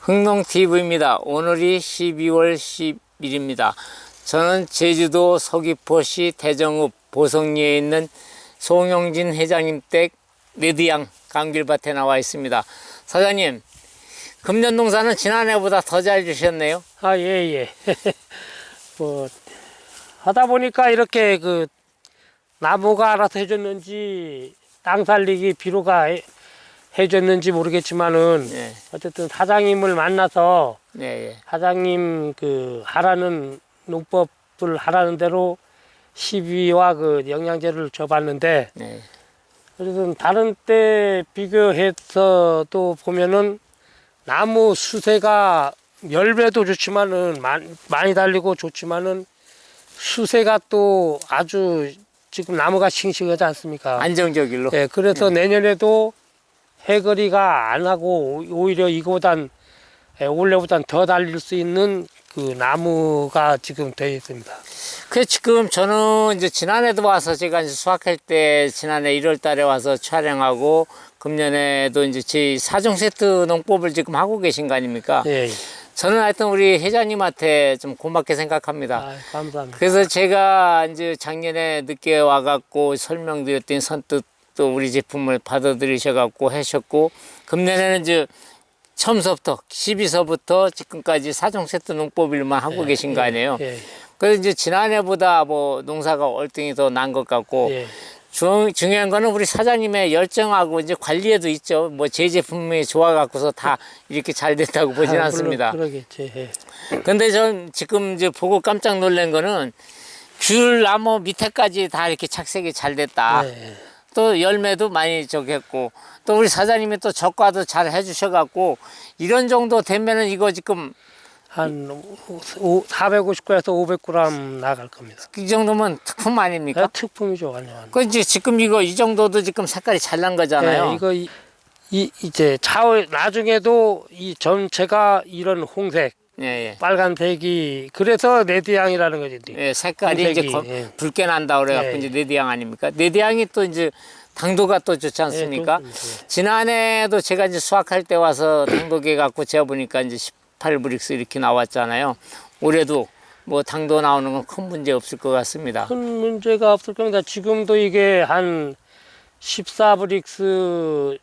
흥농TV입니다. 오늘이 12월 10일입니다. 저는 제주도 서귀포시 대정읍 보성리에 있는 송영진 회장님 댁 레드양 감귤밭에 나와 있습니다. 사장님, 금년 농사는 지난해보다 더 잘 주셨네요. 아, 예, 예. 뭐, 하다 보니까 이렇게 그, 나무가 알아서 해줬는지, 땅 살리기 비료가 해- 해줬는지 모르겠지만은, 예, 어쨌든 사장님을 만나서, 네, 예. 사장님 그, 하라는 농법을 하라는 대로 시비와 그 영양제를 줘봤는데, 네. 그래서 다른 때 비교해서 또 보면은 나무 수세가 열매도 좋지만은 많- 많이 달리고 좋지만은 수세가 또 아주 지금 나무가 싱싱하지 않습니까? 안정적일로. 예, 그래서 내년에도 해거리가 안 하고 오- 오히려 이거보단 예, 올해보단 더 달릴 수 있는 그 나무가 지금 되어 있습니다. 그 지금 저는 이제 지난해도 와서 제가 이제 수확할 때 지난해 1월 달에 와서 촬영하고 금년에도 이제 제 사종 세트 농법을 지금 하고 계신 거 아닙니까? 예, 예. 저는 하여튼 우리 회장님한테 좀 고맙게 생각합니다. 아, 감사합니다. 그래서 제가 이제 작년에 늦게 와갖고 설명드렸더니 선뜻 또 우리 제품을 받아들이셔 갖고 하셨고 금년에는 이제 처음서부터 12서부터 지금까지 사종 세트 농법 일만 하고 계신 거 아니에요? 예, 그래서 이제 지난해보다 뭐 농사가 얼등이 더난 것 같고 예. 중, 중요한 거는 우리 사장님의 열정하고 이제 관리에도 있죠. 뭐 제 제품이 좋아갖고서 다 이렇게 잘 됐다고 보진 아, 않습니다. 물론 그러겠지. 예. 근데 전 지금 이제 보고 깜짝 놀란 거는 귤 나무 밑에까지 다 이렇게 착색이 잘 됐다. 예. 또 열매도 많이 저겠고 또 우리 사장님이 또 적과도 잘 해주셔갖고 이런 정도 되면은 이거 지금 한 450g에서 500g 나갈 겁니다. 이 정도면 특품 아닙니까? 네, 특품이죠, 완전. 그 이제 지금 이거 이 정도도 지금 색깔이 잘 난 거잖아요. 네, 이거 이, 이 이제 차후 나중에도 이 전체가 이런 홍색, 예, 예. 빨간색이 그래서 레드향이라는 거지. 예, 색깔이 이제 거- 예. 붉게 난다 그래갖고 예, 이제 네디향 아닙니까? 네디향이 또 이제 당도가 또 좋지 않습니까? 네, 좋습니다. 지난해도 제가 이제 수확할 때 와서 당도계 갖고 제가 보니까 이제 18브릭스 이렇게 나왔잖아요. 올해도 뭐 당도 나오는 건 큰 문제 없을 것 같습니다. 큰 문제가 없을 겁니다. 지금도 이게 한 14브릭스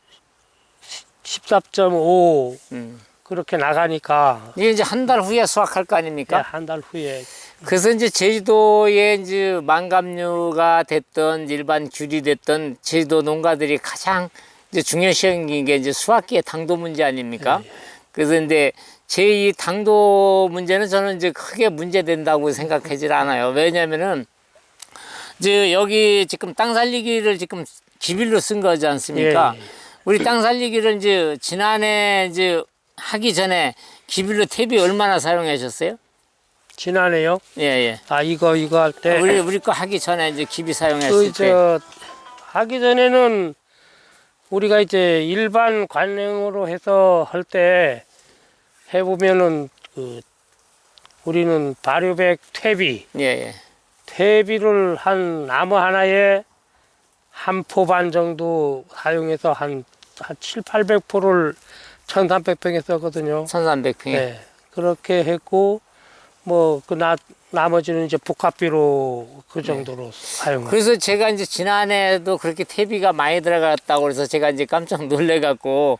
14.5 음. 그렇게 나가니까 이게 이제 한 달 후에 수확할 거 아닙니까? 한 달 후에 그래서 이제 제주도에 이제 망감류가 됐던 일반 귤이 됐던 제주도 농가들이 가장 이제 중요시한 게 이제 수확기의 당도 문제 아닙니까? 그래서 이제 제이 당도 문제는 저는 이제 크게 문제된다고 생각하지 않아요. 왜냐면은 이제 여기 지금 땅 살리기를 지금 기빌로 쓴 거지 않습니까? 예, 예. 우리 땅 살리기를 이제 지난해 이제 하기 전에 기빌로 탭이 얼마나 사용하셨어요? 지난해요. 예, 예. 아 이거 이거 할 때 우리 우리 거 하기 전에 이제 기비 사용했을 그, 때 저, 하기 전에는 우리가 이제 일반 관행으로 해서 할 때 해보면은 그 우리는 발효백 퇴비, 예, 예. 퇴비를 한 나무 하나에 한 포 반 정도 사용해서 한, 한 7, 800포를 1300평에 썼거든요. 1300평에. 네. 그렇게 했고, 뭐, 그 나, 나머지는 이제 복합비로 그 정도로 사용을. 그래서 제가 이제 지난해도 그렇게 퇴비가 많이 들어갔다고 그래서 제가 이제 깜짝 놀래 갖고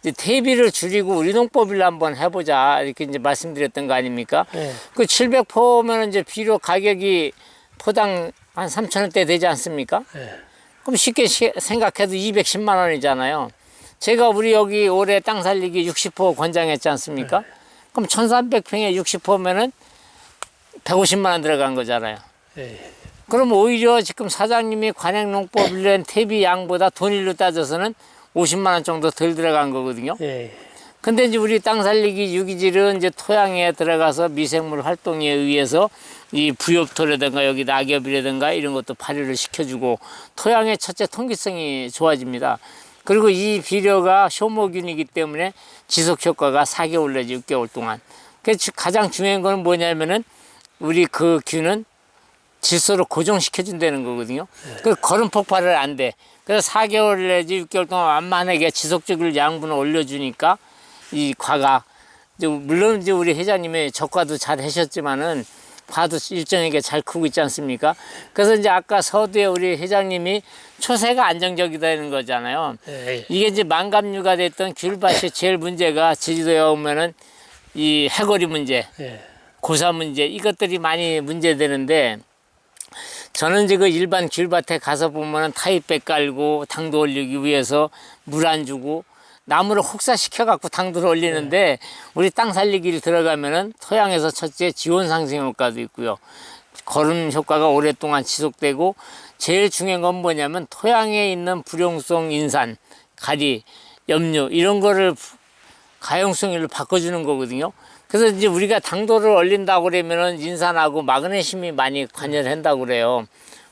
이제 퇴비를 줄이고 우리 농법을 한번 해보자 이렇게 이제 말씀드렸던 거 아닙니까? 네. 그 700포면 이제 비료 가격이 포당 한 3천 원대 되지 않습니까? 네. 그럼 쉽게 시- 생각해도 210만 원이잖아요. 제가 우리 여기 올해 땅 살리기 60포 권장했지 않습니까? 그럼 1300평에 60포면은 150만 원 들어간 거잖아요. 네. 그럼 오히려 지금 사장님이 관행농법을 낸 퇴비 양보다 돈일로 따져서는 50만 원 정도 덜 들어간 거거든요. 예. 근데 이제 우리 땅 살리기 유기질은 이제 토양에 들어가서 미생물 활동에 의해서 이 부엽토라든가 여기 낙엽이라든가 이런 것도 발효를 시켜주고 토양의 첫째 통기성이 좋아집니다. 그리고 이 비료가 효모균이기 때문에 지속 효과가 4개월 내지 6개월 동안. 그래서 가장 중요한 거는 뭐냐면은 우리 그 균은 질소를 고정시켜 준다는 거거든요. 그 거름 폭발을 안 돼. 그래서 4개월 내지 6개월 동안 완만하게 지속적으로 양분을 올려주니까 이 과가 물론 이제 우리 회장님이 적과도 잘 하셨지만은 봐도 일정하게 잘 크고 있지 않습니까? 그래서 이제 아까 서두에 우리 회장님이 초세가 안정적이다는 거잖아요. 예, 예. 이게 이제 만감류가 됐던 귤밭이 제일 문제가 제주도에 오면은 이 해거리 문제, 예. 고사 문제 이것들이 많이 문제되는데 저는 지금 일반 귤밭에 가서 보면은 타입백 깔고 당도 올리기 위해서 물 안 주고 나무를 혹사시켜 갖고 당도를 올리는데 우리 땅 살리기를 들어가면은 토양에서 첫째 지원 상승 효과도 있고요. 거름 효과가 오랫동안 지속되고 제일 중요한 건 뭐냐면 토양에 있는 불용성 인산, 가리, 염류 이런 거를 가용성일로 바꿔주는 거거든요. 그래서 이제 우리가 당도를 올린다고 그러면은 인산하고 마그네슘이 많이 관여한다고 그래요.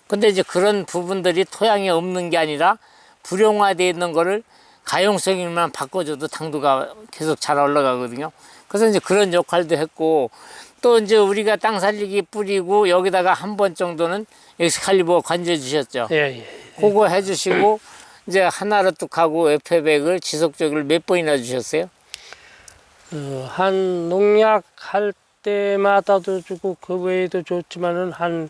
근데 이제 그런 부분들이 토양에 없는 게 아니라 불용화되어 있는 거를 가용성일만 바꿔줘도 당도가 계속 잘 올라가거든요. 그래서 이제 그런 역할도 했고 또 이제 우리가 땅 살리기 뿌리고 여기다가 한 번 정도는 엑스칼리버 관제 주셨죠. 예, 예. 그거 해주시고 이제 하나로 뚝 하고 에페백을 지속적으로 몇 번이나 주셨어요? 어, 한 농약 할 때마다도 주고 그 외에도 줬지만은 한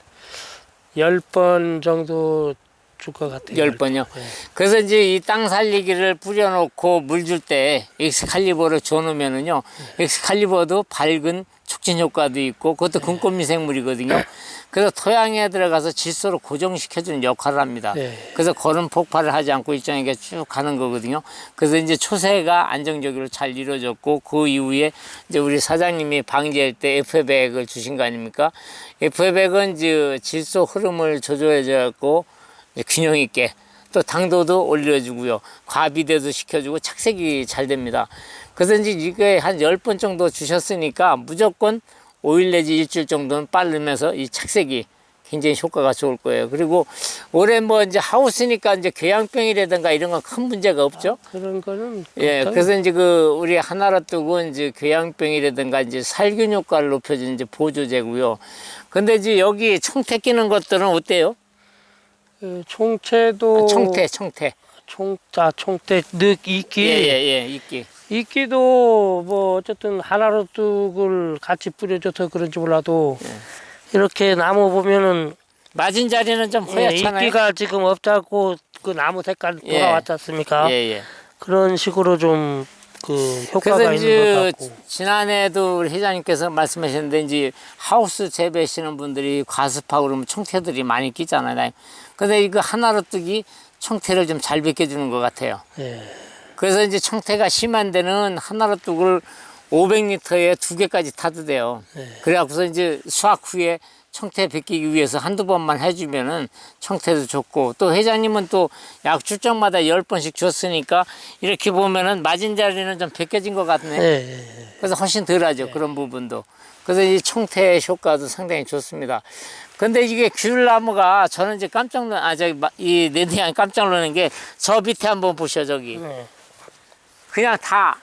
열 번 정도 줄 것 같아요. 열 번요. 예. 그래서 이제 이 땅 살리기를 뿌려놓고 물 줄 때 엑스칼리버를 줘놓으면은요, 엑스칼리버도 밝은 촉진 효과도 있고, 그것도 금꽃 미생물이거든요. 그래서 토양에 들어가서 질소를 고정시켜주는 역할을 합니다. 네. 그래서 거름 폭발을 하지 않고 일정하게 쭉 가는 거거든요. 그래서 이제 초세가 안정적으로 잘 이루어졌고, 그 이후에 이제 우리 사장님이 방지할 때 F백을 주신 거 아닙니까? 이제 질소 흐름을 조절해줘갖고, 균형 있게 또 당도도 올려주고요. 과비대도 시켜주고 착색이 잘 됩니다. 그래서 이제 이게 한 열 번 정도 주셨으니까 무조건 5일 내지 일주일 정도는 빠르면서 이 착색이 굉장히 효과가 좋을 거예요. 그리고 올해 뭐 이제 하우스니까 이제 궤양병이라든가 이런 건 큰 문제가 없죠. 그런 거는 예. 그래서 이제 그 우리 하나로 뜨고 이제 궤양병이라든가 이제 살균 효과를 높여주는 이제 보조제고요. 근데 이제 여기 청태 끼는 것들은 어때요? 그 총채도 아, 청태, 청태. 총자 총태 늑 이끼 예 예 예 이끼 이끼도 뭐 어쨌든 하나로 뚝을 같이 뿌려줘서 그런지 몰라도 예. 이렇게 나무 보면은 맞은 자리는 좀 예, 허옇잖아요. 이끼가 지금 없자고 그 나무 색깔 예. 돌아왔지 않습니까? 예 예. 그런 식으로 좀 그 효과가 그래서 있는 이제 것 같고 지난해도 우리 회장님께서 말씀하셨는데 이제 하우스 재배하시는 분들이 과습하고 그러면 청태들이 많이 끼잖아요. 근데 이거 하나로 뜨기 청태를 좀 잘 벗겨주는 것 같아요. 예. 그래서 이제 청태가 심한 데는 하나로 뚝을 500리터에 두 개까지 타도 돼요. 그래갖고서 이제 수확 후에 청태 벗기기 위해서 한두 번만 해주면은 청태도 좋고 또 회장님은 또 약 출정마다 10번씩 줬으니까 이렇게 보면은 맞은 자리는 좀 벗겨진 것 같네. 예, 예, 예. 그래서 훨씬 덜하죠. 그런 부분도. 그래서 이 청태 효과도 상당히 좋습니다. 근데 이게 귤나무가 저는 이제 깜짝 놀, 아, 저기, 마- 이 네디안 깜짝 놀라는 게 저 밑에 한번 보셔, 저기. 네. 그냥 다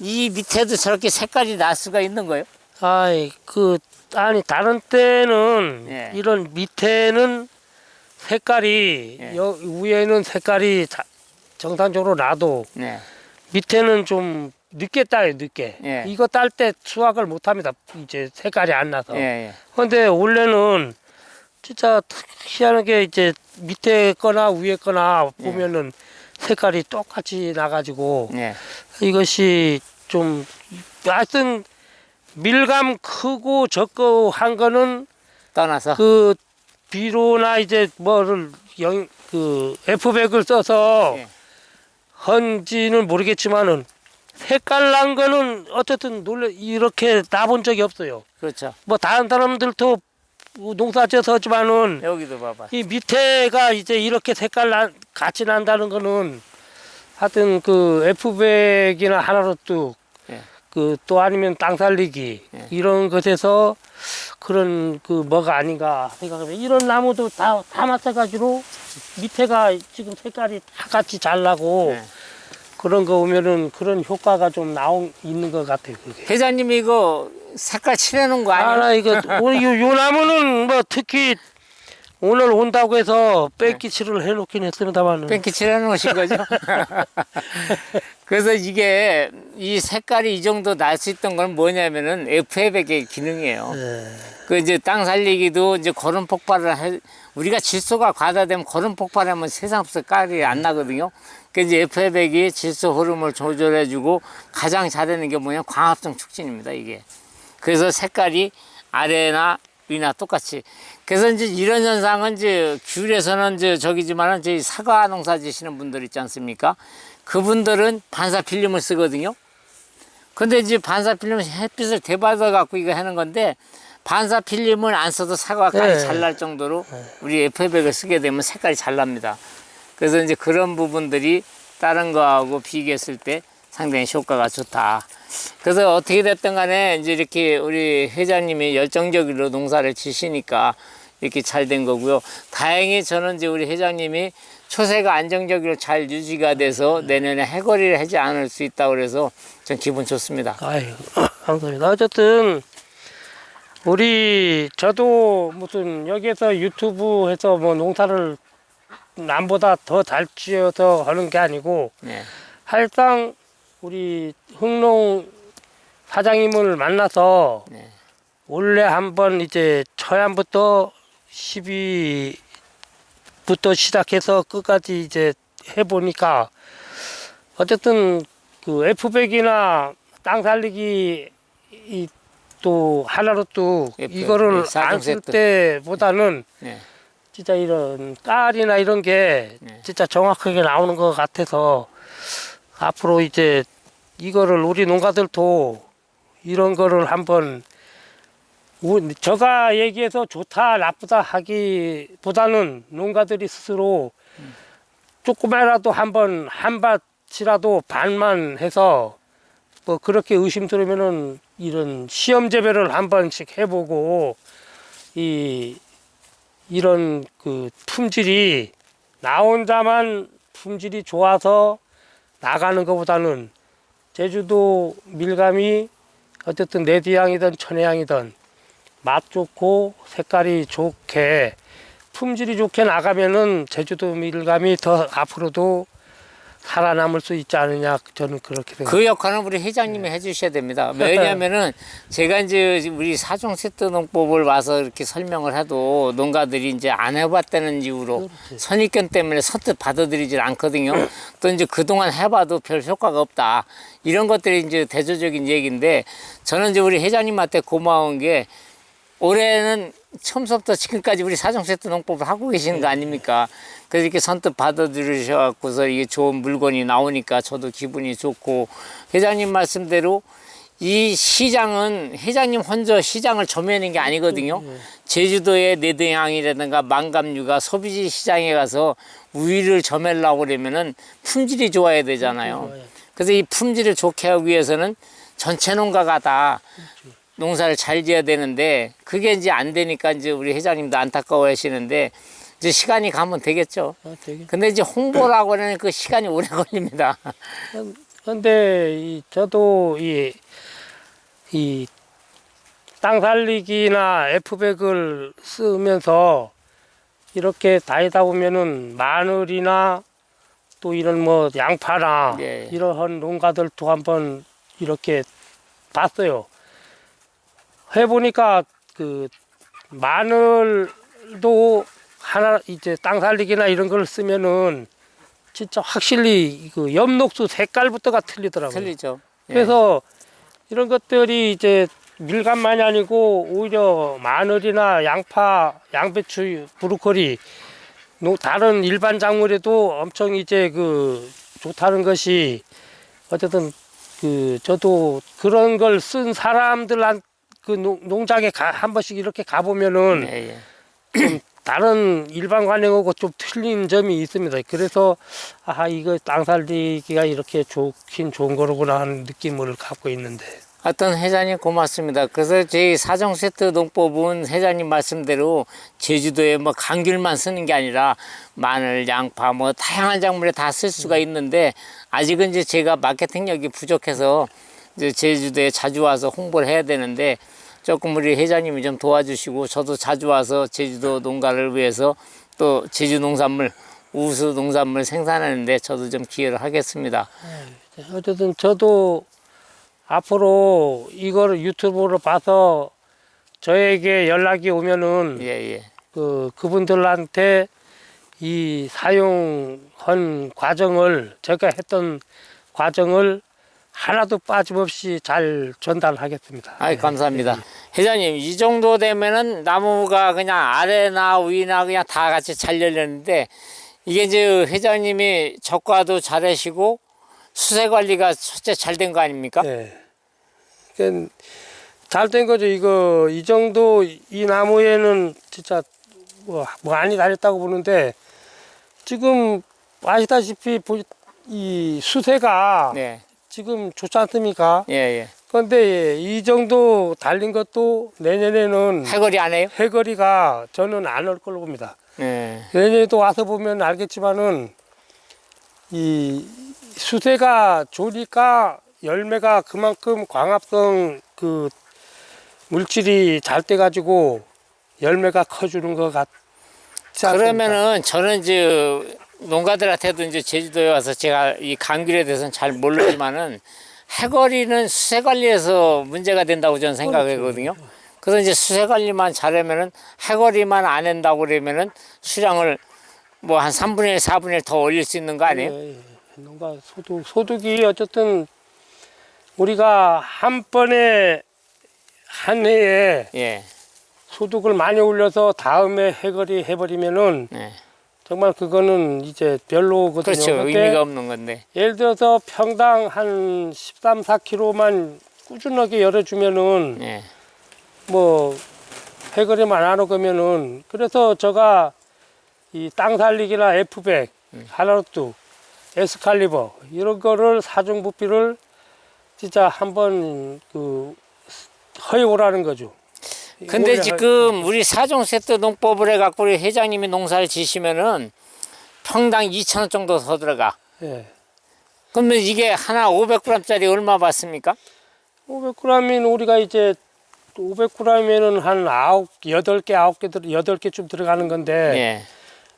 이 밑에도 저렇게 색깔이 날 수가 있는 거예요? 아이 그 아니 다른 때는 예. 이런 밑에는 색깔이 예. 여, 위에는 색깔이 다- 정상적으로 나도 네. 밑에는 좀 늦게 따요 늦게 예. 이거 딸 때 수확을 못 합니다 이제 색깔이 안 나서 예, 예. 근데 원래는 진짜 희한하게 이제 밑에 거나 위에 거나 예. 보면은 색깔이 똑같이 나가지고 예. 이것이 좀 하여튼 밀감 크고 적고 한 거는 떠나서. 그 비료나 이제 뭐를 영 그 F백을 써서 예. 헌지는 모르겠지만은 색깔 난 거는 어쨌든 놀래 이렇게 나본 적이 없어요. 그렇죠. 뭐 다른 사람들도 농사지어서 하지만은 여기도 봐봐. 이 밑에가 이제 이렇게 색깔 나, 같이 난다는 거는 하여튼 그 F백이나 하나로 뚝, 예. 그 또 아니면 땅 살리기 예. 이런 것에서 그런 그 뭐가 아닌가 생각합니다. 이런 나무도 다, 다 마찬가지로 밑에가 지금 색깔이 다 같이 잘 나고 예. 그런 거 보면은 그런 효과가 좀 나온 있는 것 같아요. 그게. 회장님 이거 색깔 칠해놓은 거 아, 아니에요? 나 이거 요, 요 나무는 뭐 특히 오늘 온다고 해서 뺑기치를 해놓긴 했습니다만은 뺑기 칠 해놓으신 거죠? 그래서 이게 이 색깔이 이 정도 날 수 있던 건 뭐냐면은 FF의 기능이에요. 예. 그 이제 땅 살리기도 이제 거름 폭발을 해 우리가 질소가 과다되면 거름 폭발하면 세상 없어 깔이 안 나거든요. 그 이제 FF백이 질소 흐름을 조절해주고 가장 잘하는 게 뭐냐 광합성 촉진입니다 이게. 그래서 색깔이 아래나 위나 똑같이. 그래서 이제 이런 현상은 이제 귤에서는 이제 저기지만은 저희 사과 농사 지시는 분들 있지 않습니까? 그분들은 반사 필름을 쓰거든요. 근데 이제 반사 필름 햇빛을 대받아 갖고 이거 하는 건데 반사 필름을 안 써도 사과가 네. 잘날 정도로 우리 FF백을 쓰게 되면 색깔이 잘 납니다. 그래서 이제 그런 부분들이 다른 거하고 비교했을 때 상당히 효과가 좋다. 그래서 어떻게 됐든 간에 이제 이렇게 우리 회장님이 열정적으로 농사를 지시니까 이렇게 잘 된 거고요. 다행히 저는 이제 우리 회장님이 초세가 안정적으로 잘 유지가 돼서 내년에 해거리를 하지 않을 수 있다고 그래서 전 기분 좋습니다. 아유 감사합니다. 어쨌든 우리 저도 무슨 여기에서 유튜브 해서 뭐 농사를 남보다 더 잘 지어서 하는 게 아니고 네. 할당 우리 흥농 사장님을 만나서 네. 원래 한번 이제 초양부터 12 부터 시작해서 끝까지 이제 해보니까 어쨌든 그 F백이나 땅 살리기 이 또 하나로 또 F, 이거를 네, 사종 안쓸 세트. 때보다는 네. 진짜 이런 깔이나 이런 게 네. 진짜 정확하게 나오는 것 같아서 앞으로 이제 이거를 우리 농가들도 이런 거를 한번 우- 저가 얘기해서 좋다 나쁘다 하기보다는 농가들이 스스로 조금이라도 한번 한 밭이라도 반만 해서 뭐 그렇게 의심스러면은 이런 시험 재배를 한 번씩 해보고 이 이런 그 품질이 나 혼자만 품질이 좋아서 나가는 것보다는 제주도 밀감이 어쨌든 레드향이든 천혜향이든 맛 좋고 색깔이 좋게 품질이 좋게 나가면은 제주도 밀감이 더 앞으로도 살아남을 수 있지 않느냐 저는 그렇게 생각합니다. 그 역할은 우리 회장님이 해주셔야 됩니다. 왜냐하면은 제가 이제 우리 사종 세트 농법을 와서 이렇게 설명을 해도 농가들이 이제 안 해봤다는 이유로 선입견 때문에 선뜻 받아들이질 않거든요. 또 이제 그동안 해봐도 별 효과가 없다. 이런 것들이 이제 대조적인 얘기인데 저는 이제 우리 회장님한테 고마운 게 올해는 처음부터 지금까지 우리 사종 세트 농법을 하고 계시는 거 아닙니까? 그래서 이렇게 선뜻 받아들이셔갖고서 이게 좋은 물건이 나오니까 저도 기분이 좋고 회장님 말씀대로 이 시장은 회장님 혼자 시장을 점유하는 게 아니거든요. 제주도의 내등향이라든가 망감류가 소비지 시장에 가서 우위를 점하려고 그러면은 품질이 좋아야 되잖아요. 그래서 이 품질을 좋게 하기 위해서는 전체 농가가 다 농사를 잘 지어야 되는데 그게 이제 안 되니까 이제 우리 회장님도 안타까워 하시는데 이제 시간이 가면 되겠죠. 아, 되게. 근데 이제 홍보라고 하는 그 시간이 오래 걸립니다. 근데 이 저도 이 이 땅 살리기나 F백을 쓰면서 이렇게 다니다 보면은 마늘이나 또 이런 뭐 양파나 예. 이러한 농가들도 한번 이렇게 봤어요. 해보니까 그 마늘도 하나 이제 땅 살리기나 이런 걸 쓰면은 진짜 확실히 그 엽록수 색깔부터가 틀리더라고요. 틀리죠. 예. 그래서 이런 것들이 이제 밀감만이 아니고 오히려 마늘이나 양파, 양배추, 브로콜리 노- 다른 일반 작물에도 엄청 이제 그 좋다는 것이 어쨌든 그 저도 그런 걸 쓴 사람들한 그 농- 농장에 가, 한 번씩 이렇게 가보면은 예, 예. 좀 다른 일반 관행하고 좀 틀린 점이 있습니다. 그래서 아 이거 땅 살리기가 이렇게 좋긴 좋은 거로구나 하는 느낌을 갖고 있는데 하여튼 회장님 고맙습니다. 그래서 저희 사정 세트 농법은 회장님 말씀대로 제주도에 뭐 감귤만 쓰는 게 아니라 마늘, 양파 뭐 다양한 작물에 다 쓸 수가 있는데 아직은 이제 제가 마케팅력이 부족해서 이제 제주도에 자주 와서 홍보를 해야 되는데 조금 우리 회장님이 좀 도와주시고 저도 자주 와서 제주도 농가를 위해서 또 제주 농산물 우수 농산물 생산하는데 저도 좀 기여를 하겠습니다. 어쨌든 저도 앞으로 이거를 유튜브로 봐서 저에게 연락이 오면은 예, 예. 그 그분들한테 이 사용한 과정을 제가 했던 과정을 하나도 빠짐없이 잘 전달하겠습니다. 아이 감사합니다. 회장님 이 정도 되면은 나무가 그냥 아래나 위나 그냥 다 같이 잘 열렸는데 이게 이제 회장님이 적과도 잘하시고 수세 관리가 첫째 잘 된 거 아닙니까? 예. 그러니까 잘된 거죠. 이거 이 정도 이 나무에는 진짜 뭐 많이 달렸다고 보는데 지금 아시다시피 보- 이 수세가 네, 지금 좋지 않습니까? 예, 예. 그런데 이 정도 달린 것도 내년에는 해거리 안 해요? 해거리가 저는 안 올 걸로 봅니다. 네, 내년에도 와서 보면 알겠지만은 이 수세가 좋으니까 열매가 그만큼 광합성 그 물질이 잘 돼 가지고 열매가 커주는 것 같지 않습니까? 그러면은 저는 이제 농가들한테도 이제 제주도에 와서 제가 이 감귤에 대해서는 잘 모르지만은 해거리는 수세 관리에서 문제가 된다고 저는 생각하거든요. 그래서 이제 수세 관리만 잘하면은 해거리만 안 한다고 그러면은 수량을 뭐 한 3분의 1, 4분의 1 더 올릴 수 있는 거 아니에요? 예, 예. 농가 소득 소득이 어쨌든 우리가 한 번에 한 해에 예, 소득을 많이 올려서 다음에 해거리 해버리면은 네. 정말 그거는 이제 별로거든요. 그렇죠. 의미가 없는 건데. 예를 들어서 평당 한 13, 4kg만 꾸준하게 열어주면은 예, 뭐 해거리만 안 오면은 그래서 제가 이 땅 살리기나 F100, 하나로뚜, 에스칼리버 이런 거를 사중 부피를 진짜 한번 그 허용하라는 거죠. 근데 지금 우리 사종 세트 농법을 해갖고 우리 회장님이 농사를 지시면은 평당 2천 원 정도 더 들어가. 할- 예. 그러면 이게 하나 500g짜리 얼마 받습니까? 500g이면 우리가 이제 500g이면은 한 아홉, 여덟 개, 아홉 개, 들- 여덟 개쯤 들어가는 건데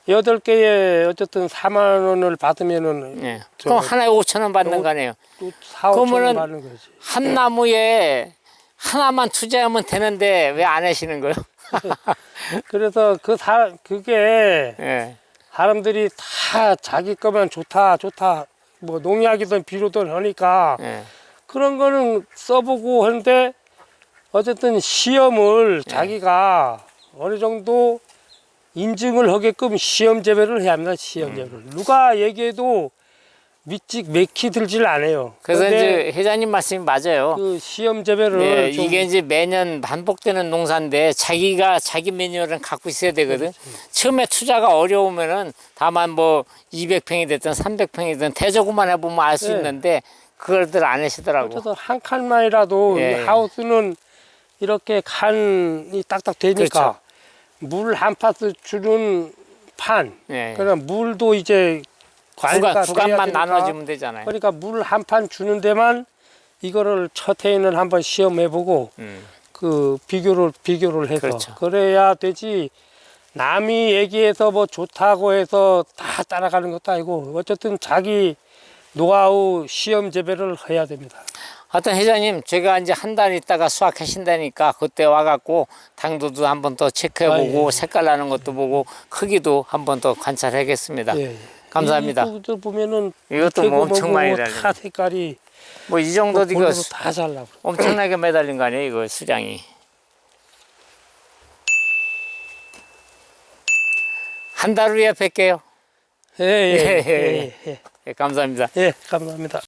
예, 여덟 개에 어쨌든 4만 원을 받으면은 예. 저- 그럼 하나에 5천 원 받는 요- 거네요. 또 4, 5천 원 그러면은 받는 거지. 한 나무에 하나만 투자하면 되는데 왜 안 하시는 거예요? 그래서 그 사, 그게 예, 사람들이 다 자기 거만 좋다, 좋다, 뭐 농약이든 비료든 하니까 예. 그런 거는 써보고 하는데 어쨌든 시험을 예. 자기가 어느 정도 인증을 하게끔 시험 재배를 해야 합니다. 시험 재배를. 누가 얘기해도 믿지 맥히 들질 않아요. 그래서 이제 회장님 말씀이 맞아요. 그 시험 재배를 예, 좀 이게 이제 매년 반복되는 농사인데 자기가 자기 매뉴얼은 갖고 있어야 되거든. 처음에 투자가 어려우면은 다만 뭐 200평이 됐든 300평이든 대조구만 해보면 알수 네. 있는데 그걸들 안 하시더라고. 어쨌든 한 칸만이라도 예, 이 예. 하우스는 이렇게 칸이 딱딱 되니까 그렇죠. 물 한 파스 주는 판. 예. 그러니까 물도 이제 구간, 돼야 구간만 되니까. 나눠주면 되잖아요. 그러니까 물 한 판 주는 데만 이거를 첫 해에는 한번 시험해보고 음. 그 비교를 비교를 해서 그렇죠. 그래야 되지. 남이 얘기해서 뭐 좋다고 해서 다 따라가는 것도 아니고 어쨌든 자기 노하우 시험 재배를 해야 됩니다. 하여튼 회장님 제가 이제 한 달 있다가 수확하신다니까 그때 와갖고 당도도 한번 더 체크해보고 아, 예. 색깔 나는 것도 보고 크기도 한번 더 관찰하겠습니다. 예. 감사합니다. 이것도 보면은 이것도 뭐 엄청 많이 달린 다 색깔이 뭐 이 정도 이거 다 잘나고. 엄청나게 매달린 거 아니에요 이거 수량이. 한 달 후에 뵐게요. 예, 예, 예, 예, 예, 예, 예, 감사합니다. 예, 감사합니다.